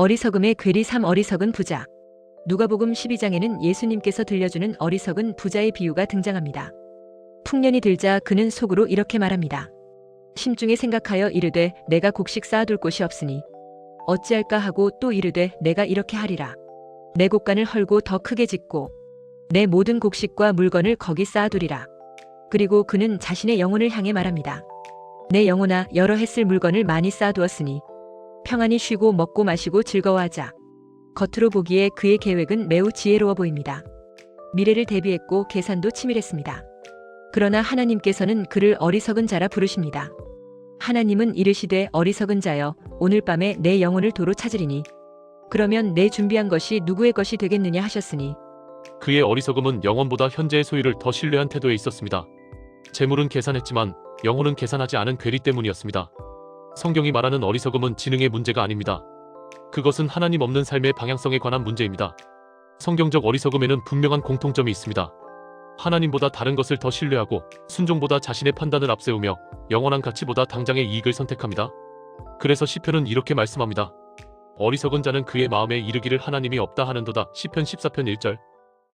어리석음의 괴리 3 어리석은 부자. 누가복음 12장에는 예수님께서 들려주는 어리석은 부자의 비유가 등장합니다. 풍년이 들자 그는 속으로 이렇게 말합니다. 심중에 생각하여 이르되 내가 곡식 쌓아둘 곳이 없으니 어찌할까 하고 또 이르되 내가 이렇게 하리라. 내 곡간을 헐고 더 크게 짓고 내 모든 곡식과 물건을 거기 쌓아두리라. 그리고 그는 자신의 영혼을 향해 말합니다. 내 영혼아 여러 했을 물건을 많이 쌓아두었으니 평안히 쉬고 먹고 마시고 즐거워하자. 겉으로 보기에 그의 계획은 매우 지혜로워 보입니다. 미래를 대비했고 계산도 치밀했습니다. 그러나 하나님께서는 그를 어리석은 자라 부르십니다. 하나님은 이르시되 어리석은 자여 오늘 밤에 내 영혼을 도로 찾으리니 그러면 내 준비한 것이 누구의 것이 되겠느냐 하셨으니 그의 어리석음은 영혼보다 현재의 소유를 더 신뢰한 태도에 있었습니다. 재물은 계산했지만 영혼은 계산하지 않은 괴리 때문이었습니다. 성경이 말하는 어리석음은 지능의 문제가 아닙니다. 그것은 하나님 없는 삶의 방향성에 관한 문제입니다. 성경적 어리석음에는 분명한 공통점이 있습니다. 하나님보다 다른 것을 더 신뢰하고 순종보다 자신의 판단을 앞세우며 영원한 가치보다 당장의 이익을 선택합니다. 그래서 시편은 이렇게 말씀합니다. 어리석은 자는 그의 마음에 이르기를 하나님이 없다 하는도다. 시편 14편 1절.